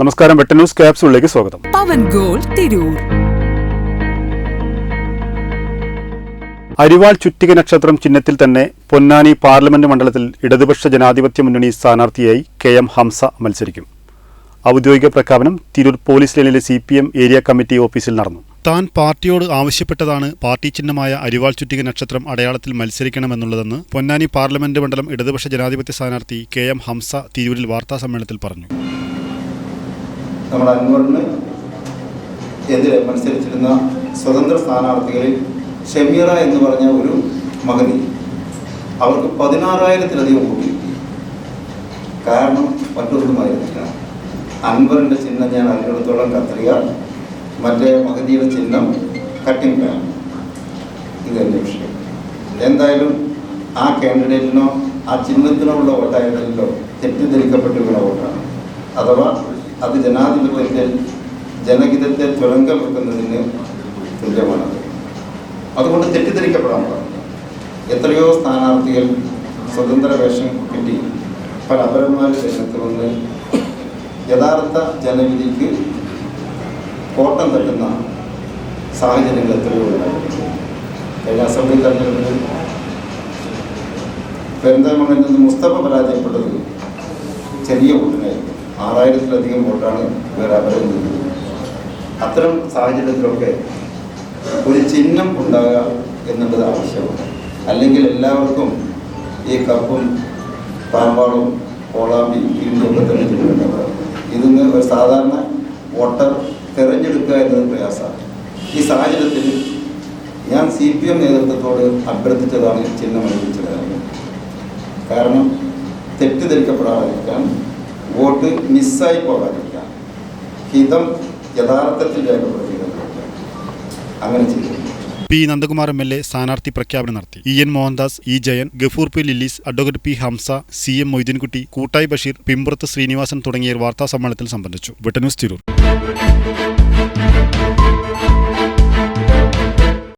നമസ്കാരം വെട്ട ന്യൂസ് ക്യാപ്സിലേക്ക് സ്വാഗതം. പവൻ ഗോൾ തിരൂർ. അരിവാൾ ചുറ്റിക നക്ഷത്രം ചിഹ്നത്തിൽ തന്നെ പൊന്നാനി പാർലമെന്റ് മണ്ഡലത്തിൽ ഇടതുപക്ഷ ജനാധിപത്യ മുന്നണി സ്ഥാനാർത്ഥിയായി കെ എം ഹംസ മത്സരിക്കും. ഔദ്യോഗിക പ്രഖ്യാപനം തിരൂർ പോലീസ് ലൈനിലെ C P M area committee ഓഫീസിൽ നടന്നു. താൻ പാർട്ടിയോട് ആവശ്യപ്പെട്ടതാണ് പാർട്ടി ചിഹ്നമായ അരിവാൾ ചുറ്റിക നക്ഷത്രം അടയാളത്തിൽ മത്സരിക്കണമെന്നുള്ളതെന്ന് പൊന്നാനി പാർലമെന്റ് മണ്ഡലം ഇടതുപക്ഷ ജനാധിപത്യ സ്ഥാനാർത്ഥി കെ എം ഹംസ തിരൂരിൽ വാർത്താസമ്മേളനത്തിൽ പറഞ്ഞു. നമ്മൾ അൻവറിന് എതിരെ മത്സരിച്ചിരുന്ന സ്വതന്ത്ര സ്ഥാനാർത്ഥികളിൽ ഷമീറ എന്ന് പറഞ്ഞ ഒരു മകനി അവർക്ക് പതിനാറായിരത്തിലധികം വോട്ട് കാരണം മറ്റൊന്നുമായിരുന്നില്ല. അൻവറിന്റെ ചിഹ്നം ഞാൻ അറിഞ്ഞിടത്തോളം കത്രിക മറ്റേ പകുതിയുടെ ചിഹ്നം കട്ടിംഗ് പാൻ ഇതെന്റെ വിഷയം. എന്തായാലും ആ കാൻഡിഡേറ്റിനോ ആ ചിഹ്നത്തിനോ ഉള്ള വോട്ടായിരുന്നല്ലോ തെറ്റിദ്ധരിക്കപ്പെട്ട് വീണ വോട്ടാണ്. അഥവാ അത് ജനാധിപത്യത്തിൽ ജനഹിതത്തെ തുരങ്കം വെക്കുന്നതിന് തുല്യമാണത് അതുകൊണ്ട് തെറ്റിദ്ധരിക്കപ്പെടാൻ പാടില്ല. എത്രയോ സ്ഥാനാർത്ഥികൾ സ്വതന്ത്ര വേഷം കിട്ടി. പല അപരന്മാരുടെ രംഗത്ത് വന്ന് യഥാർത്ഥ ജനവിധിക്ക് കോട്ടം തട്ടുന്ന സാഹചര്യങ്ങൾ എത്രയോ ഉണ്ടായിട്ടുണ്ട് കഴിഞ്ഞ അസംബ്ലി തെരഞ്ഞെടുപ്പിൽ പെരിന്തൽമണ്ണയിൽ നിന്ന് മുസ്തഫ പരാജയപ്പെട്ടത് ചെറിയ വോട്ടിനായിരുന്നു. ആറായിരത്തിലധികം വോട്ടാണ് അപരം നിന്നത് അത്തരം സാഹചര്യത്തിലൊക്കെ ഒരു ചിഹ്നം ഉണ്ടാകുക എന്നുള്ളത് ആവശ്യമാണ്. അല്ലെങ്കിൽ എല്ലാവർക്കും ഈ കപ്പും പാമ്പാളും കോളാമ്പി ഇരുമ്പൊക്കെ തന്നെ ചിഹ്നമുണ്ടാവുക ഇതിന്ന് ഒരു സാധാരണ വോട്ടർ തിരഞ്ഞെടുക്കുക എന്നത് പ്രയാസമാണ്. ഈ സാഹചര്യത്തിൽ ഞാൻ സി പി എം നേതൃത്വത്തോട് അഭ്യർത്ഥിച്ചതാണ് ചിഹ്നം അനുവദിച്ചത് കാരണം തെറ്റിദ്ധരിക്കപ്പെടാതിരിക്കാൻ വോട്ട് മിസ്സായി പോകാതിരിക്കാൻ ഹിതം യഥാർത്ഥത്തിൽ രേഖപ്പെടുത്തി അങ്ങനെ ചെയ്തു. P Nandakumar M L A സ്ഥാനാർത്ഥി പ്രഖ്യാപനം നടത്തി. E N Mohandas E Jayan Gafoor P Lillis advocate P Hamza C M Moideenkutty Koottayi Basheer പിമ്പുറത്ത് Sreenivasan തുടങ്ങിയവർ വാർത്താ സമ്മേളനത്തിൽ സംബന്ധിച്ചു. വെട്ടന്യൂസ് തിരൂർ.